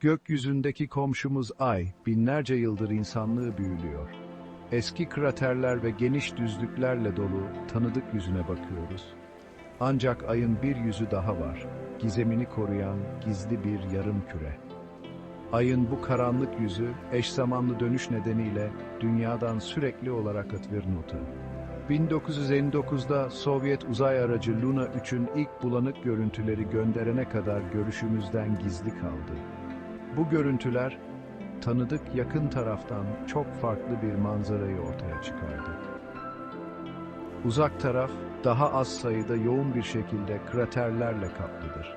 Gökyüzündeki komşumuz Ay, binlerce yıldır insanlığı büyülüyor. Eski kraterler ve geniş düzlüklerle dolu tanıdık yüzüne bakıyoruz. Ancak Ay'ın bir yüzü daha var. Gizemini koruyan gizli bir yarım küre. Ay'ın bu karanlık yüzü eş zamanlı dönüş nedeniyle dünyadan sürekli olarak atvirnutu. 1959'da Sovyet uzay aracı Luna 3'ün ilk bulanık görüntüleri gönderene kadar görüşümüzden gizli kaldı. Bu görüntüler tanıdık yakın taraftan çok farklı bir manzarayı ortaya çıkardı. Uzak taraf daha az sayıda yoğun bir şekilde kraterlerle kaplıdır.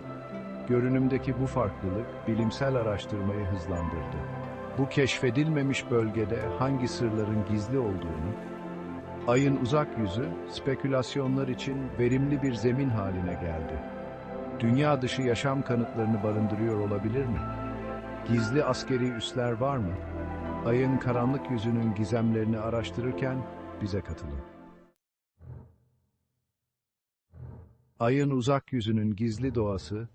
Görünümdeki bu farklılık bilimsel araştırmayı hızlandırdı. Bu keşfedilmemiş bölgede hangi sırların gizli olduğunu, ayın uzak yüzü spekülasyonlar için verimli bir zemin haline geldi. Dünya dışı yaşam kanıtlarını barındırıyor olabilir mi? Gizli askeri üsler var mı? Ayın karanlık yüzünün gizemlerini araştırırken bize katılın. Ayın uzak yüzünün gizli doğası,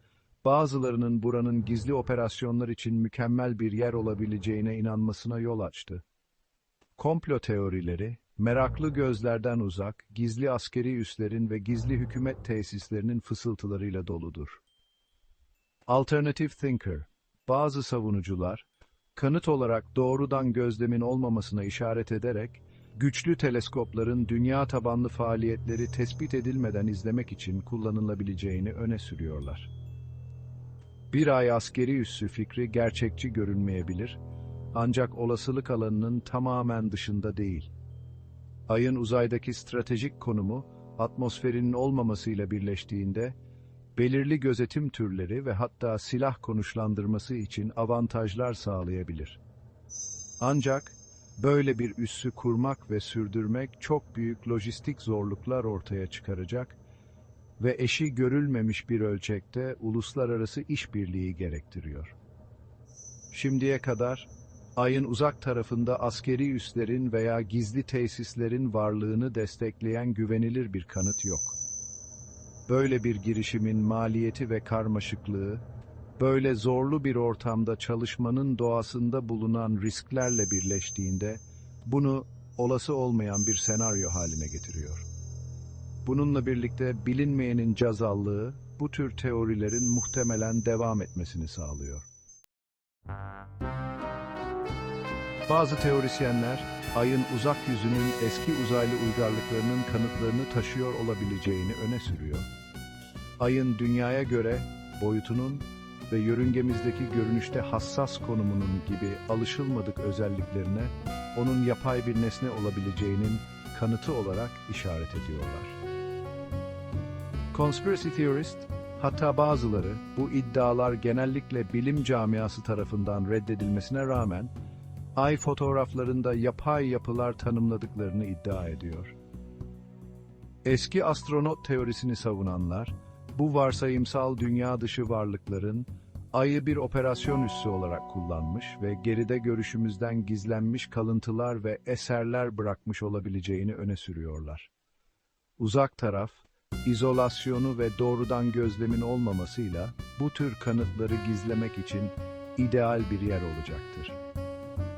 bazılarının buranın gizli operasyonlar için mükemmel bir yer olabileceğine inanmasına yol açtı. Komplo teorileri, meraklı gözlerden uzak, gizli askeri üslerin ve gizli hükümet tesislerinin fısıltılarıyla doludur. Alternative Thinker, bazı savunucular, kanıt olarak doğrudan gözlemin olmamasına işaret ederek, güçlü teleskopların dünya tabanlı faaliyetleri tespit edilmeden izlemek için kullanılabileceğini öne sürüyorlar. Bir ay askeri üssü fikri gerçekçi görünmeyebilir, ancak olasılık alanının tamamen dışında değil. Ayın uzaydaki stratejik konumu, atmosferinin olmamasıyla birleştiğinde, belirli gözetim türleri ve hatta silah konuşlandırması için avantajlar sağlayabilir. Ancak, böyle bir üssü kurmak ve sürdürmek çok büyük lojistik zorluklar ortaya çıkaracak ve eşi görülmemiş bir ölçekte uluslararası işbirliği gerektiriyor. Şimdiye kadar, Ay'ın uzak tarafında askeri üslerin veya gizli tesislerin varlığını destekleyen güvenilir bir kanıt yok. Böyle bir girişimin maliyeti ve karmaşıklığı, böyle zorlu bir ortamda çalışmanın doğasında bulunan risklerle birleştiğinde, bunu olası olmayan bir senaryo haline getiriyor. Bununla birlikte bilinmeyenin cazallığı, bu tür teorilerin muhtemelen devam etmesini sağlıyor. Bazı teorisyenler, ayın uzak yüzünün eski uzaylı uygarlıklarının kanıtlarını taşıyor olabileceğini öne sürüyor. Ayın dünyaya göre boyutunun ve yörüngemizdeki görünüşte hassas konumunun gibi alışılmadık özelliklerine onun yapay bir nesne olabileceğinin kanıtı olarak işaret ediyorlar. Conspiracy theorist, hatta bazıları bu iddialar genellikle bilim camiası tarafından reddedilmesine rağmen ay fotoğraflarında yapay yapılar tanımladıklarını iddia ediyor. Eski astronot teorisini savunanlar, bu varsayımsal dünya dışı varlıkların ayı bir operasyon üssü olarak kullanmış ve geride görüşümüzden gizlenmiş kalıntılar ve eserler bırakmış olabileceğini öne sürüyorlar. Uzak taraf, izolasyonu ve doğrudan gözlemin olmamasıyla bu tür kanıtları gizlemek için ideal bir yer olacaktır.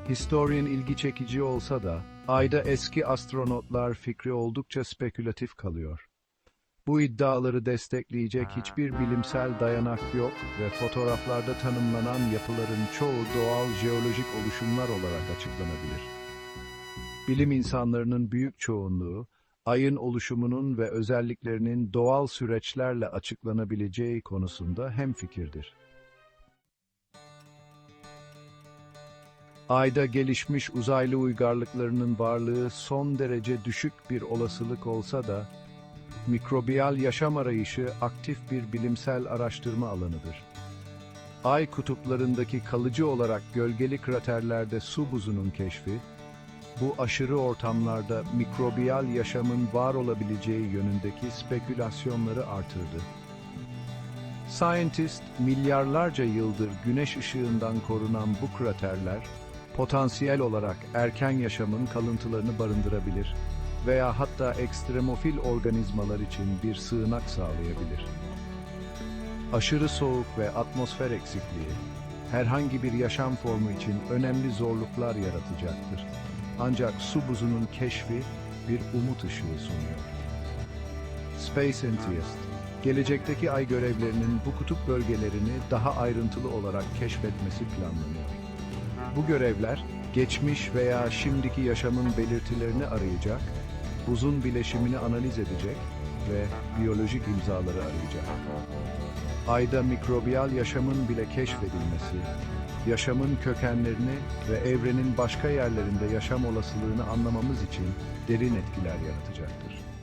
Historian ilgi çekici olsa da, Ay'da eski astronotlar fikri oldukça spekülatif kalıyor. Bu iddiaları destekleyecek hiçbir bilimsel dayanak yok ve fotoğraflarda tanımlanan yapıların çoğu doğal jeolojik oluşumlar olarak açıklanabilir. Bilim insanlarının büyük çoğunluğu, ayın oluşumunun ve özelliklerinin doğal süreçlerle açıklanabileceği konusunda hemfikirdir. Ayda gelişmiş uzaylı uygarlıklarının varlığı son derece düşük bir olasılık olsa da, mikrobiyal yaşam arayışı aktif bir bilimsel araştırma alanıdır. Ay kutuplarındaki kalıcı olarak gölgeli kraterlerde su buzunun keşfi, bu aşırı ortamlarda mikrobiyal yaşamın var olabileceği yönündeki spekülasyonları artırdı. Scientist, milyarlarca yıldır güneş ışığından korunan bu kraterler, potansiyel olarak erken yaşamın kalıntılarını barındırabilir veya hatta ekstremofil organizmalar için bir sığınak sağlayabilir. Aşırı soğuk ve atmosfer eksikliği, herhangi bir yaşam formu için önemli zorluklar yaratacaktır. Ancak su buzunun keşfi bir umut ışığı sunuyor. Space Enthusiast, gelecekteki ay görevlerinin bu kutup bölgelerini daha ayrıntılı olarak keşfetmesi planlanıyor. Bu görevler, geçmiş veya şimdiki yaşamın belirtilerini arayacak, buzun bileşimini analiz edecek ve biyolojik imzaları arayacak. Ayda mikrobiyal yaşamın bile keşfedilmesi, yaşamın kökenlerini ve evrenin başka yerlerinde yaşam olasılığını anlamamız için derin etkiler yaratacaktır.